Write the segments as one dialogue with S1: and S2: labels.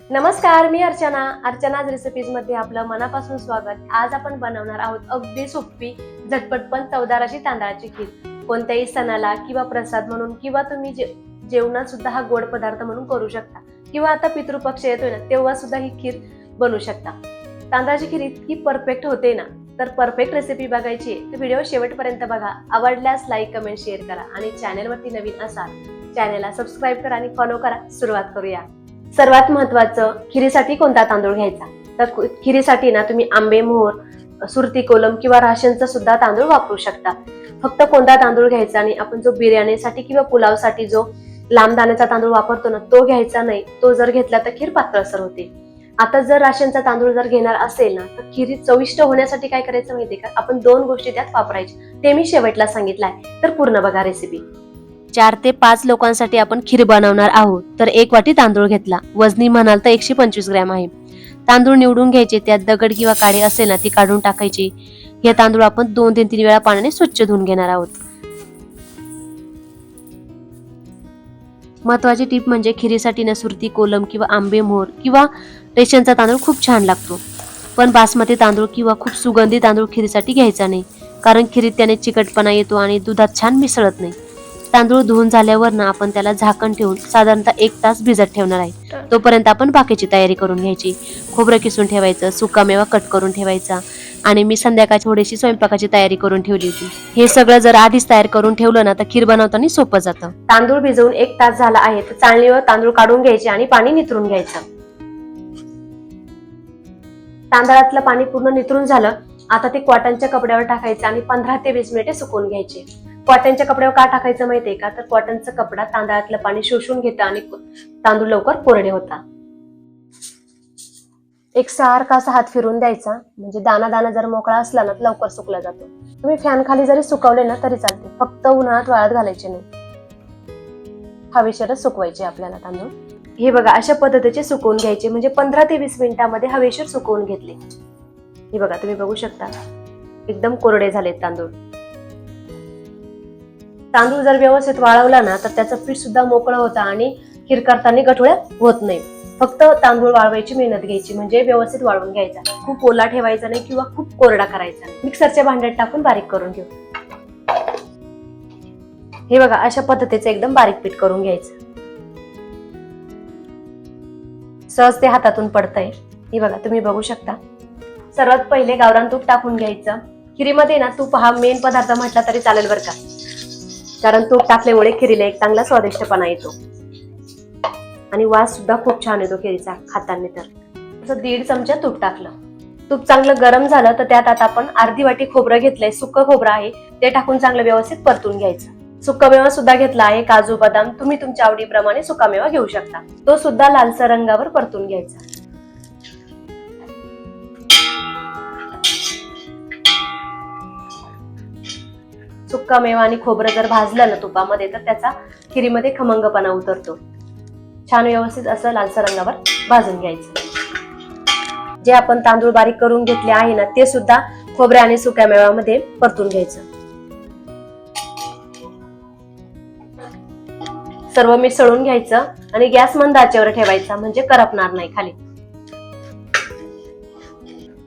S1: नमस्कार मी अर्चना. अर्चनाज रेसिपीजमध्ये आपलं मनापासून स्वागत. आज आपण बनवणार आहोत अगदी सोपी झटपट पण चवदार अशी तांदळाची खीर. कोणत्याही सणाला किंवा प्रसाद म्हणून किंवा तुम्ही जे जेवणात सुद्धा हा गोड पदार्थ म्हणून करू शकता. किंवा आता पितृपक्ष येतोय ना तेव्हा सुद्धा ही खीर बनवू शकता. तांदळाची खीर इतकी परफेक्ट होते ना तर परफेक्ट रेसिपी बघायची तर व्हिडिओ शेवटपर्यंत बघा. आवडल्यास लाईक कमेंट शेअर करा आणि चॅनलवरती नवीन असाल चॅनलला सबस्क्राईब करा आणि फॉलो करा. सुरुवात करूया. सर्वात महत्वाचं खिरीसाठी कोणता तांदूळ घ्यायचा? तर खिरीसाठी ना तुम्ही आंबे मोहर सुरती कोलम किंवा राशनचा सुद्धा तांदूळ वापरू शकता. फक्त कोणता तांदूळ घ्यायचा आणि आपण जो बिर्याणीसाठी किंवा पुलावसाठी जो लांब दाण्याचा तांदूळ वापरतो ना तो घ्यायचा नाही. तो जर घेतला तर खीर पातळसर होते. आता जर राशनचा तांदूळ जर घेणार असेल ना तर खिरी चविष्ट होण्यासाठी काय करायचं माहितीये का? आपण दोन गोष्टी त्यात वापरायच्या. ते मी शेवटला सांगितलंय. तर पूर्ण बघा रेसिपी चार ते पाच लोकांसाठी आपण खीर बनवणार आहोत. तर एक वाटी तांदूळ घेतला. वजनी म्हणाल तर एकशे पंचवीस ग्रॅम आहे. तांदूळ निवडून घ्यायचे. त्यात दगड किंवा काळे असेल ना ती काढून टाकायची. हे तांदूळ आपण दोन ते तीन वेळा पाण्याने स्वच्छ धुवून घेणार आहोत. महत्वाची टीप म्हणजे खिरीसाठी ना सुरती कोलम किंवा आंबे मोहर किंवा रेशनचा तांदूळ खूप छान लागतो. पण बासमती तांदूळ किंवा खूप सुगंधी तांदूळ खिरीसाठी घ्यायचा नाही. कारण खिरीत त्याने चिकटपणा येतो आणि दुधात छान मिसळत नाही. तांदूळ धुवून झाल्यावर ना आपण त्याला झाकण ठेवून साधारणतः एक तास भिजत ठेवणार आहे. तोपर्यंत आपण बाकीची तयारी करून घ्यायची. खोबरं किसून ठेवायचं सुकामेवा कट करून ठेवायचा आणि मी संध्याकाळची थोडीशी स्वयंपाकाची तयारी करून ठेवली होती. हे सगळं जर आधीच तयार करून ठेवलं ना तर खीर बनवताना सोपं जातं. तांदूळ भिजवून एक तास झाला आहे तर चांगलीवर तांदूळ काढून घ्यायचे आणि पाणी निथरून घ्यायचं. तांदळातलं पाणी पूर्ण निथरून झालं. आता ते कॉटनच्या कपड्यावर टाकायचं आणि पंधरा ते वीस मिनिटे सुकून घ्यायचे. कॉटनच्या कपड्यावर का टाकायचं माहितीये का? तर कॉटनचा कपडा तांदळातलं पाणी शोषून घेतं आणि तांदूळ लवकर कोरडे होता. एक सारखा असा हात फिरून द्यायचा? म्हणजे दाना दाना जर मोकळा असला ना तर लवकर सुकला जातो. तुम्ही फॅन खाली जरी सुकवले ना तरी चालते. फक्त उन्हाळ्यात वाळत घालायचे नाही. हवेशीरच सुकवायचे आपल्याला तांदूळ. हे बघा अशा पद्धतीचे सुकवून घ्यायचे. म्हणजे पंधरा ते वीस मिनिटांमध्ये हवेशीर सुकवून घेतले. हे बघा तुम्ही बघू शकता. एकदम कोरडे झालेत तांदूळ. तांदूळ जर व्यवस्थित वाळवला ना तर त्याचं पीठ सुद्धा मोकळं होतं आणि खीर करताना गठोळ्या होत नाही. फक्त तांदूळ वाळवायची मेहनत घ्यायची म्हणजे व्यवस्थित वाळवून घ्यायचा. खूप ओला ठेवायचा नाही किंवा खूप कोरडा करायचा. नाही मिक्सरच्या भांड्यात टाकून बारीक करून घेऊ. हे बघा अशा पद्धतीचं एकदम बारीक पीठ करून घ्यायचं. सहज ते हातातून पडतंय. हे बघा तुम्ही बघू शकता. सर्वात पहिले गावरान तूप टाकून घ्यायचं. खिरीमध्ये ना तूप हा मेन पदार्थ म्हटला तरी चालेल बरं का. कारण तूप टाकल्यामुळे खिरीला एक चांगला स्वादिष्टपणा येतो. आणि वास सुद्धा खूप छान येतो खिरीचा खाताना तर. असं दीड चमचा तूप टाकलं. तूप चांगलं गरम झालं तर त्यात आता आपण अर्धी वाटी खोबरं घेतलंय सुकं खोबरं आहे ते टाकून चांगलं व्यवस्थित परतून घ्यायचं. सुकामेवा सुद्धा घेतला आहे काजू बदाम तुम्ही तुमच्या आवडीप्रमाणे सुकामेवा घेऊ शकता. तो सुद्धा लालसर रंगावर परतून घ्यायचा. सुक्का मेवा आणि खोबरं जर भाजलं ना तुपामध्ये तर त्याचा खिरीमध्ये खमंगपणा उतरतो. छान व्यवस्थित असं लालसर रंगावर भाजून घ्यायचं. जे आपण तांदूळ बारीक करून घेतले आहे ना ते सुद्धा खोबऱ्या आणि सुक्या मेव्यामध्ये परतून घ्यायचं. सर्व मिसळून घ्यायचं आणि गॅस मंद आचेवर ठेवायचा म्हणजे करपणार नाही खाली.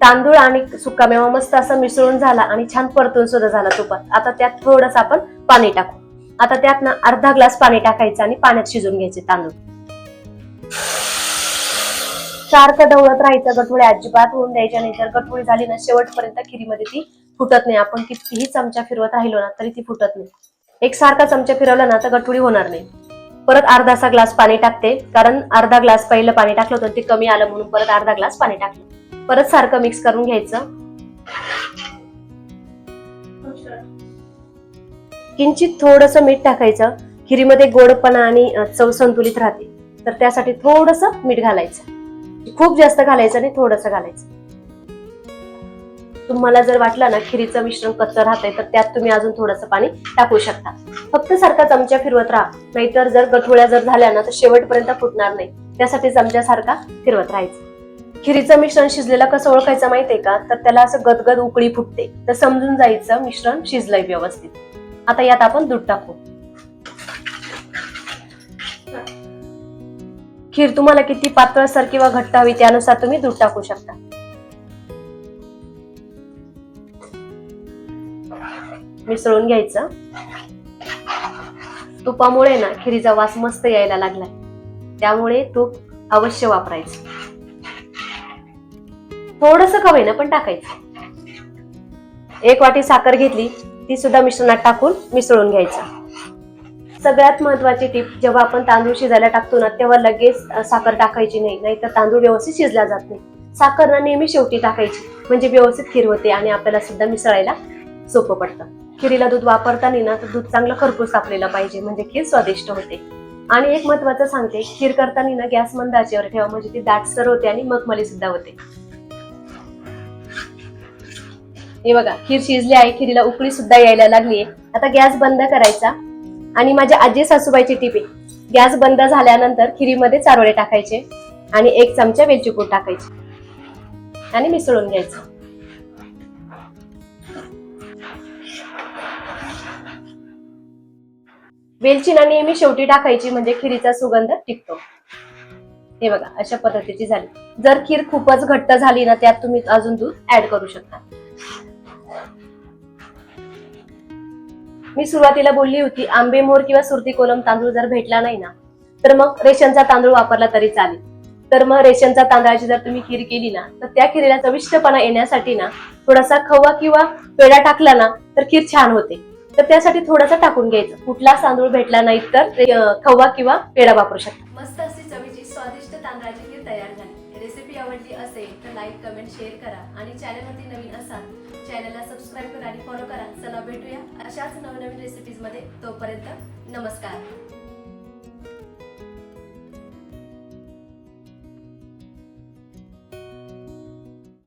S1: तांदूळ आणि सुकामेवा मस्त असं मिसळून झाला आणि छान परतून सुद्धा झाला तुपात. आता त्यात थोडस आपण पाणी टाकू. आता त्यात ना अर्धा ग्लास पाणी टाकायचं आणि पाण्यात शिजून घ्यायचे तांदूळ. सारखं ढवळत राहायचं गटवळी अजिबात होऊन द्यायच्या नाही. तर गटवळी झाली ना शेवटपर्यंत खिरीमध्ये ती फुटत नाही. आपण कितीही चमचा फिरवत राहिलो ना तरी ती फुटत नाही. एक सारखा चमचा फिरवला ना तर गठुळी होणार नाही. परत अर्धासा ग्लास पाणी टाकते कारण अर्धा ग्लास पहिलं पाणी टाकलं होतं ते कमी आलं म्हणून परत अर्धा ग्लास पाणी टाकलं. परत सारखं मिक्स करून घ्यायचं. किंचित थोडस मीठ टाकायचं. खिरीमध्ये गोडपणा आणि चव संतुलित राहते. तर त्यासाठी थोडस मीठ घालायचं. खूप जास्त घालायचं आणि थोडस घालायचं. तुम्हाला जर वाटलं ना खिरीचं मिश्रण कच्चं राहतंय तर त्यात तुम्ही अजून थोडंसं पाणी टाकू शकता. फक्त सारखा चमचा फिरवत राहा. नाहीतर जर गठोळ्या जर झाल्या ना तर शेवटपर्यंत फुटणार नाही. त्यासाठी चमच्यासारखा फिरवत राहायचं. खिरीचं मिश्रण शिजलेलं कसं ओळखायचं माहितीये का? तर त्याला असं गदगद उकळी फुटते. तर समजून जायचं मिश्रण शिजलंय व्यवस्थित. आता यात आपण दूध टाकू. खीर तुम्हाला किती पातळसर किंवा घट्ट हवी त्यानुसार तुम्ही दूध टाकू शकता. मिसळून घ्यायचं. तुपामुळे ना खिरीचा वास मस्त यायला लागलाय. त्यामुळे तूप अवश्य वापरायचं. थोडस ना पण टाकायचं. एक वाटी साखर घेतली ती सुद्धा मिश्रणात टाकून मिसळून घ्यायचं. सगळ्यात महत्वाची टीप जेव्हा आपण तांदूळ शिजायला टाकतो ना तेव्हा लगेच साखर टाकायची नाही नाहीतर तांदूळ व्यवस्थित शिजला जात नाही. साखर ना नेहमी शेवटी टाकायची म्हणजे व्यवस्थित खीर होते आणि आपल्याला सुद्धा मिसळायला सोपं पडतं. खिरीला दूध वापरताना ना तर दूध चांगलं खरपूस तापलेलं पाहिजे म्हणजे खीर स्वादिष्ट होते. आणि एक महत्वाचं सांगते खीर करताना ना गॅस मंद आचेवर ठेवा म्हणजे ती दाटसर होते आणि मखमली सुद्धा होते. हे बघा खीर शिजली आहे खिरीला उकळी सुद्धा यायला लागली आहे. आता गॅस बंद करायचा. आणि माझ्या आजी सासूबाईची टीप आहे. गॅस बंद झाल्यानंतर खिरीमध्ये चारोळे टाकायचे आणि एक चमचा वेलची पूड टाकायची. आणि मिसळून घ्यायचं. वेलची ना नेहमी शेवटी टाकायची म्हणजे खिरीचा सुगंध टिकतो. हे बघा अशा पद्धतीची झाली. जर खीर खूपच घट्ट झाली ना त्यात तुम्ही अजून दूध ऍड करू शकता. मी सुरुवातीला बोलली होती आंबेमोर किंवा सुरती कोलम तांदूळ जर भेटला नाही ना तर मग रेशनचा तांदूळ वापरला तरी चालेल. तर मग रेशनचा तांदळाची जर तुम्ही खीर केली ना तर त्या खिरीला चविष्टपणा येण्यासाठी ना थोडासा खवा किंवा पेढा टाकला ना तर खीर छान होते. तर त्यासाठी थोडासा टाकून घ्यायचं. कुठला तांदूळ भेटला नाही तर खवा किंवा पेढा वापरू शकता. मस्त अशी चवीची स्वादिष्ट तांदळाची खीर तयार झाली. रेसिपी आवडली असेल तर लाईक कमेंट शेअर करा आणि चॅनलवरती नवीन असाल चॅनलला सबस्क्राईब करा आणि फॉलो करा. भेटूया अशाच नवनवीन रेसिपीजमध्ये. तोपर्यंत नमस्कार.